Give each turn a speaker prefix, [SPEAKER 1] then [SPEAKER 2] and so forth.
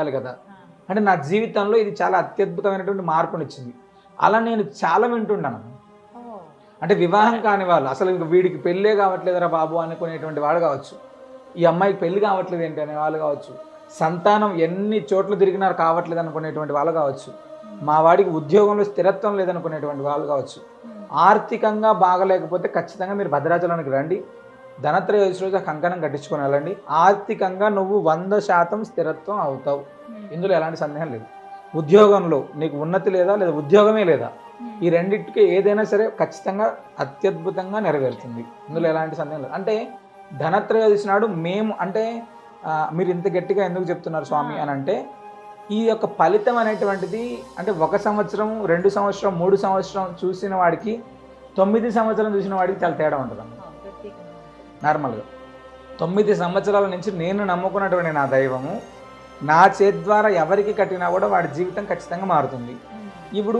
[SPEAKER 1] ఉండాలి కదా. అంటే నా జీవితంలో ఇది చాలా అత్యద్భుతమైనటువంటి మార్పునిచ్చింది. అలా నేను చాలా వింటుంటాను అంటే వివాహం కాని వాళ్ళు అసలు ఇంక వీడికి పెళ్ళే కావట్లేదురా బాబు అనుకునేటువంటి వాడు కావచ్చు ఈ అమ్మాయికి పెళ్ళి కావట్లేదు ఏంటి అనే వాళ్ళు కావచ్చు సంతానం ఎన్ని చోట్ల తిరిగినారు కావట్లేదు అనుకునేటువంటి వాళ్ళు కావచ్చు మా వాడికి ఉద్యోగంలో స్థిరత్వం లేదనుకునేటువంటి వాళ్ళు కావచ్చు ఆర్థికంగా బాగలేకపోతే ఖచ్చితంగా మీరు భద్రాచలానికి రండి ధనత్రయోదశి రోజు కంకణం కట్టించుకొని వెళ్ళండి. ఆర్థికంగా నువ్వు వంద శాతం స్థిరత్వం అవుతావు. ఇందులో ఎలాంటి సందేహం లేదు. ఉద్యోగంలో నీకు ఉన్నతి లేదా లేదా ఉద్యోగమే లేదా? ఈ రెండింటికి ఏదైనా సరే ఖచ్చితంగా అత్యద్భుతంగా నెరవేరుతుంది. ఇందులో ఎలాంటి సందేహం లేదు. అంటే ధనత్రయోదశి నాడు మేము అంటే మీరు ఇంత గట్టిగా ఎందుకు చెప్తున్నారు స్వామి అని అంటే ఈ యొక్క ఫలితం అనేటువంటిది అంటే ఒక సంవత్సరం రెండు సంవత్సరం మూడు సంవత్సరం చూసిన వాడికి తొమ్మిది సంవత్సరం చూసిన వాడికి చాలా తేడా ఉంటుంది నార్మల్గా. తొమ్మిది సంవత్సరాల నుంచి నేను నమ్ముకున్నటువంటి నా దైవము నా చేతి ద్వారా ఎవరికి కట్టినా కూడా వాడి జీవితం ఖచ్చితంగా మారుతుంది. ఇప్పుడు